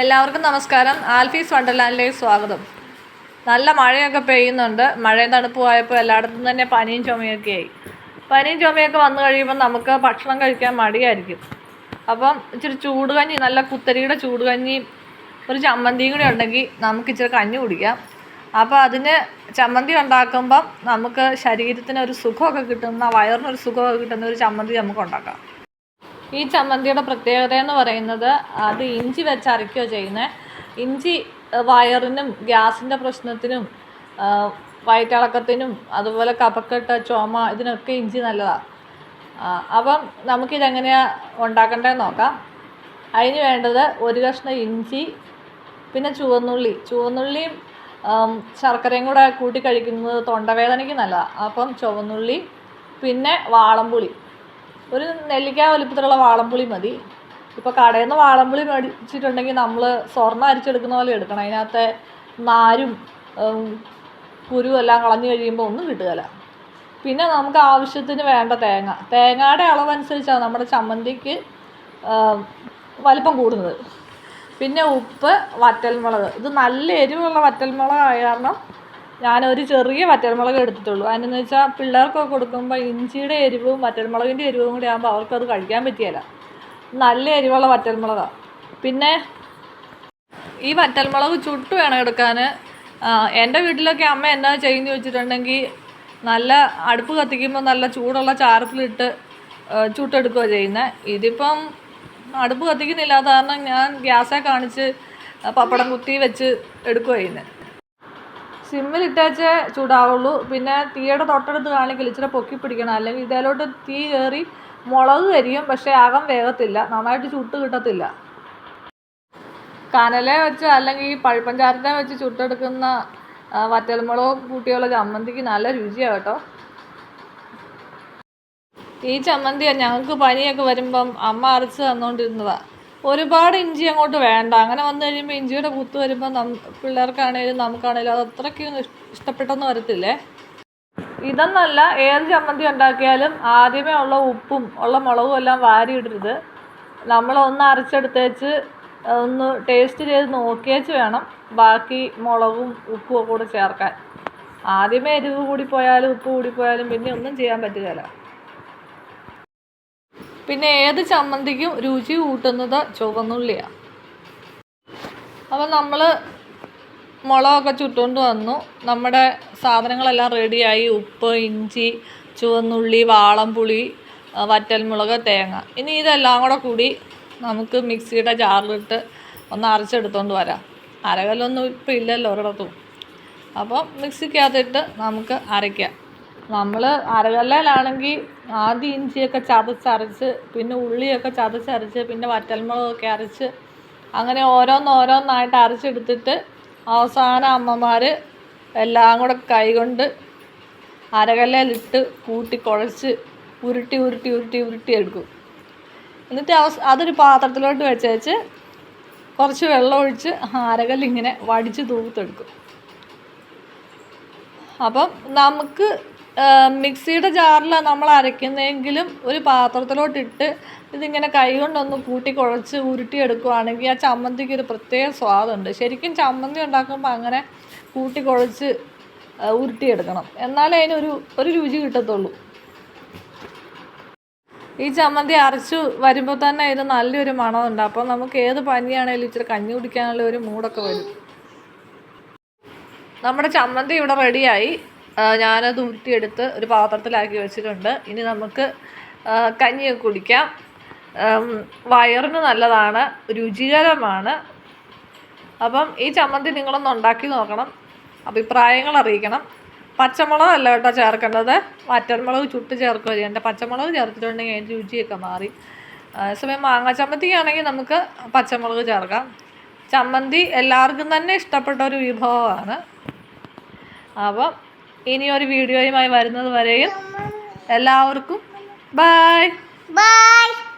എല്ലാവർക്കും നമസ്കാരം. ആൽഫീസ് വണ്ടർലാൻഡിലേക്ക് സ്വാഗതം. നല്ല മഴയൊക്കെ പെയ്യുന്നുണ്ട്. മഴയും തണുപ്പുമായപ്പോൾ എല്ലായിടത്തും തന്നെ പനിയും ചുമയൊക്കെ ആയി. പനിയും ചുമയൊക്കെ വന്നു കഴിയുമ്പോൾ നമുക്ക് ഭക്ഷണം കഴിക്കാൻ മടിയായിരിക്കും. അപ്പം ഇച്ചിരി ചൂടുകഞ്ഞി നല്ല കുത്തരിയുടെ ചൂടുകഞ്ഞിയും ഒരു ചമ്മന്തിയും കൂടി ഉണ്ടെങ്കിൽ നമുക്ക് ഇച്ചിരി കഞ്ഞി കുടിക്കാം. അപ്പോൾ അതിന് ചമ്മന്തി ഉണ്ടാക്കുമ്പം നമുക്ക് ശരീരത്തിന് ഒരു സുഖമൊക്കെ കിട്ടുന്ന വയറിനൊരു സുഖമൊക്കെ കിട്ടുന്ന ഒരു ചമ്മന്തി നമുക്ക് ഉണ്ടാക്കാം. ഈ ചമ്മന്തിയുടെ പ്രത്യേകത എന്ന് പറയുന്നത് അത് ഇഞ്ചി വെച്ച് അരയ്ക്കുകയോ ചെയ്യുന്നത് ഇഞ്ചി വയറിനും ഗ്യാസിന്റെ പ്രശ്നത്തിനും വയറ്റിളക്കത്തിനും അതുപോലെ കപക്കെട്ട് ചുമ ഇതിനൊക്കെ ഇഞ്ചി നല്ലതാണ് അപ്പം നമുക്കിതെങ്ങനെയാണ് ഉണ്ടാക്കേണ്ടതെന്ന് നോക്കാം. അതിന് വേണ്ടത് ഒരു കഷ്ണം ഇഞ്ചി പിന്നെ ചുവന്നുള്ളി. ചുവന്നുള്ളിയും ശർക്കരയും കൂടെ കൂട്ടി കഴിക്കുന്നത് തൊണ്ടവേദനയ്ക്ക് നല്ലതാണ് അപ്പം ചുവന്നുള്ളി പിന്നെ വാളംപുളി. ഒരു നെല്ലിക്ക വലിപ്പത്തിലുള്ള വാളംപുളി മതി. ഇപ്പോൾ കടയിൽ നിന്ന് വാളംപുളി മേടിച്ചിട്ടുണ്ടെങ്കിൽ നമ്മൾ സ്വർണം അരിച്ചെടുക്കുന്ന പോലെ എടുക്കണം. അതിനകത്തെ നാരും ഉം, കുരുവും എല്ലാം കളഞ്ഞു കഴിയുമ്പോൾ ഒന്നും കിട്ടുകയില്ല പിന്നെ നമുക്ക് ആവശ്യത്തിന് വേണ്ട തേങ്ങ. തേങ്ങയുടെ അളവനുസരിച്ചാണ് നമ്മുടെ ചമ്മന്തിക്ക് വലിപ്പം കൂടുന്നത്. പിന്നെ ഉപ്പ് വറ്റൽമുളക്. ഇത് നല്ല എരിവുള്ള വറ്റൽമുളക് ആയ കാരണം ഞാനൊരു ചെറിയ വറ്റൽമുളക് എടുത്തിട്ടുള്ളൂ. അതിനെന്ന് വെച്ചാൽ പിള്ളേർക്കൊക്കെ കൊടുക്കുമ്പോൾ ഇഞ്ചിയുടെ എരിവും വറ്റൽമുളകിന്റെ എരിവും കൂടി ആകുമ്പോൾ അവർക്കത് കഴിക്കാൻ പറ്റിയല്ല നല്ല എരിവുള്ള വറ്റൽമുളകാണ് പിന്നെ ഈ വറ്റൽമുളക് ചുട്ട് വേണം എടുക്കാൻ എന്റെ വീട്ടിലൊക്കെ അമ്മ എന്നാ ചെയ്യുന്നത് വെച്ചിട്ടുണ്ടെങ്കിൽ നല്ല അടുപ്പ് കത്തിക്കുമ്പോൾ നല്ല ചൂടുള്ള ചാരത്തിലിട്ട് ചുട്ടെടുക്കുക ചെയ്യുന്നത് ഇതിപ്പം അടുപ്പ് കത്തിക്കുന്നില്ലാത്ത കാരണം ഞാൻ ഗ്യാസെ കാണിച്ച് പപ്പടം കുത്തി വെച്ച് എടുക്കുകയാണ് ചെയ്യുന്നത് സിമ്മിലിട്ടേച്ചേ ചൂടാവുള്ളൂ. പിന്നെ തീയുടെ തൊട്ടടുത്ത് കാണിക്കൽ ഇച്ചിരി പൊക്കി പിടിക്കണം. അല്ലെങ്കിൽ ഇതിലോട്ട് തീ കയറി മുളക് കരിയും പക്ഷേ അകം വേഗത്തില്ല നന്നായിട്ട് ചുട്ട് കിട്ടത്തില്ല. കനല വെച്ച് അല്ലെങ്കിൽ പഴുപ്പഞ്ചാരത്തെ വെച്ച് ചുട്ടെടുക്കുന്ന വറ്റൽമുളക് കൂട്ടിയുള്ള ചമ്മന്തിക്ക് നല്ല രുചിയാണ് കേട്ടോ. ഈ ചമ്മന്തി ഞങ്ങൾക്ക് പനിയൊക്കെ വരുമ്പം അമ്മ അരച്ച് തന്നുകൊണ്ടിരുന്നതാണ് ഒരുപാട് ഇഞ്ചി അങ്ങോട്ട് വേണ്ട. അങ്ങനെ വന്നു കഴിയുമ്പോൾ ഇഞ്ചിയുടെ കുത്ത് വരുമ്പോൾ നം പിള്ളേർക്കാണേലും നമുക്കാണേലും അത് അത്രയ്ക്കും ഇഷ്ടപ്പെട്ടെന്ന് വരത്തില്ലേ? ഇതെന്നല്ല ഏത് ചമ്മന്തി ഉണ്ടാക്കിയാലും ആദ്യമേ ഉള്ള ഉപ്പും ഉള്ള മുളകും എല്ലാം വാരിയിടരുത്. നമ്മൾ ഒന്ന് അരച്ചെടുത്തേച്ച് ഒന്ന് ടേസ്റ്റ് ചെയ്ത് നോക്കിയേച്ച് വേണം ബാക്കി മുളകും ഉപ്പും കൂടെ ചേർക്കാൻ. ആദ്യമേ എരിവ് കൂടിപ്പോയാലും ഉപ്പ് കൂടിപ്പോയാലും പിന്നെ ഒന്നും ചെയ്യാൻ പറ്റുകയില്ല പിന്നെ ഏത് ചമ്മന്തിക്കും രുചി കൂട്ടുന്നത് ചുവന്നുള്ളിയാണ് അപ്പം നമ്മൾ മുളകൊക്കെ ചുട്ടുകൊണ്ട് വന്നു. നമ്മുടെ സാധനങ്ങളെല്ലാം റെഡിയായി. ഉപ്പ് ഇഞ്ചി ചുവന്നുള്ളി വാളംപുളി വറ്റൽമുളക് തേങ്ങ. ഇനി ഇതെല്ലാം കൂടെ കൂടി നമുക്ക് മിക്സിയുടെ ജാറിലിട്ട് ഒന്ന് അരച്ചെടുത്തുകൊണ്ട് വരാം. അരകല്ലൊന്നും ഇപ്പം ഇല്ലല്ലോ ഒരിടത്തും. അപ്പോൾ മിക്സിക്കകത്തിട്ട് നമുക്ക് അരയ്ക്കാം. നമ്മൾ അരകല്ലിലാണെങ്കിൽ ആദ്യം ഇഞ്ചിയൊക്കെ ചതച്ചരച്ച് പിന്നെ ഉള്ളിയൊക്കെ ചതച്ചരച്ച് പിന്നെ വറ്റൽമുളകൊക്കെ അരച്ച് അങ്ങനെ ഓരോന്നോരോന്നായിട്ട് അരച്ചെടുത്തിട്ട് അവസാനം അമ്മമാർ എല്ലാം കൂടെ കൈകൊണ്ട് അരകല്ലിട്ട് കൂട്ടി കുഴച്ച് ഉരുട്ടി ഉരുട്ടി ഉരുട്ടി ഉരുട്ടി എടുക്കും. എന്നിട്ട് അവസ് അതൊരു പാത്രത്തിലോട്ട് വെച്ചേച്ച് കുറച്ച് വെള്ളം ഒഴിച്ച് അരകല്ലിങ്ങനെ വടിച്ച് തൂത്തെടുക്കും. അപ്പം നമുക്ക് മിക്സിയുടെ ജാറിലാണ് നമ്മൾ അരയ്ക്കുന്നതെങ്കിലും ഒരു പാത്രത്തിലോട്ടിട്ട് ഇതിങ്ങനെ കൈ കൊണ്ടൊന്ന് കൂട്ടി കുഴച്ച് ഉരുട്ടിയെടുക്കുവാണെങ്കിൽ ആ ചമ്മന്തിക്ക് ഒരു പ്രത്യേക സ്വാദുണ്ട്. ശരിക്കും ചമ്മന്തി ഉണ്ടാക്കുമ്പോൾ അങ്ങനെ കൂട്ടി കുഴച്ച് ഉരുട്ടിയെടുക്കണം. എന്നാലേ അതിനൊരു ഒരു രുചി കിട്ടത്തുള്ളൂ. ഈ ചമ്മന്തി അരച്ചു വരുമ്പോൾ തന്നെ ഇത് നല്ലൊരു മണമുണ്ട്. അപ്പോൾ നമുക്ക് ഏത് പനിയാണേലും ഇച്ചിരി കഞ്ഞി കുടിക്കാനുള്ള ഒരു മൂടൊക്കെ വരും. നമ്മുടെ ചമ്മന്തി ഇവിടെ റെഡിയായി. ഞാനത് ഉരുട്ടിയെടുത്ത് ഒരു പാത്രത്തിലാക്കി വെച്ചിട്ടുണ്ട്. ഇനി നമുക്ക് കഞ്ഞിയൊക്കെ കുടിക്കാം. വയറിന് നല്ലതാണ് രുചികരമാണ്. അപ്പം ഈ ചമ്മന്തി നിങ്ങളൊന്ന് ഉണ്ടാക്കി നോക്കണം. അഭിപ്രായങ്ങൾ അറിയിക്കണം. പച്ചമുളക് അല്ല കേട്ടോ ചേർക്കേണ്ടത്. വറ്റൻമുളക് ചുട്ട് ചേർക്കുക ചെയ്യേണ്ട പച്ചമുളക് ചേർത്തിട്ടുണ്ടെങ്കിൽ അതിന്റെ രുചിയൊക്കെ മാറി. അതേസമയം മാങ്ങ ചമ്മന്തിക്കാണെങ്കിൽ നമുക്ക് പച്ചമുളക് ചേർക്കാം. ചമ്മന്തി എല്ലാവർക്കും തന്നെ ഇഷ്ടപ്പെട്ട ഒരു വിഭവമാണ്. അപ്പം ഇനി ഒരു വീഡിയോയുമായി വരുന്നത് വരെയും എല്ലാവർക്കും ബൈ Bye.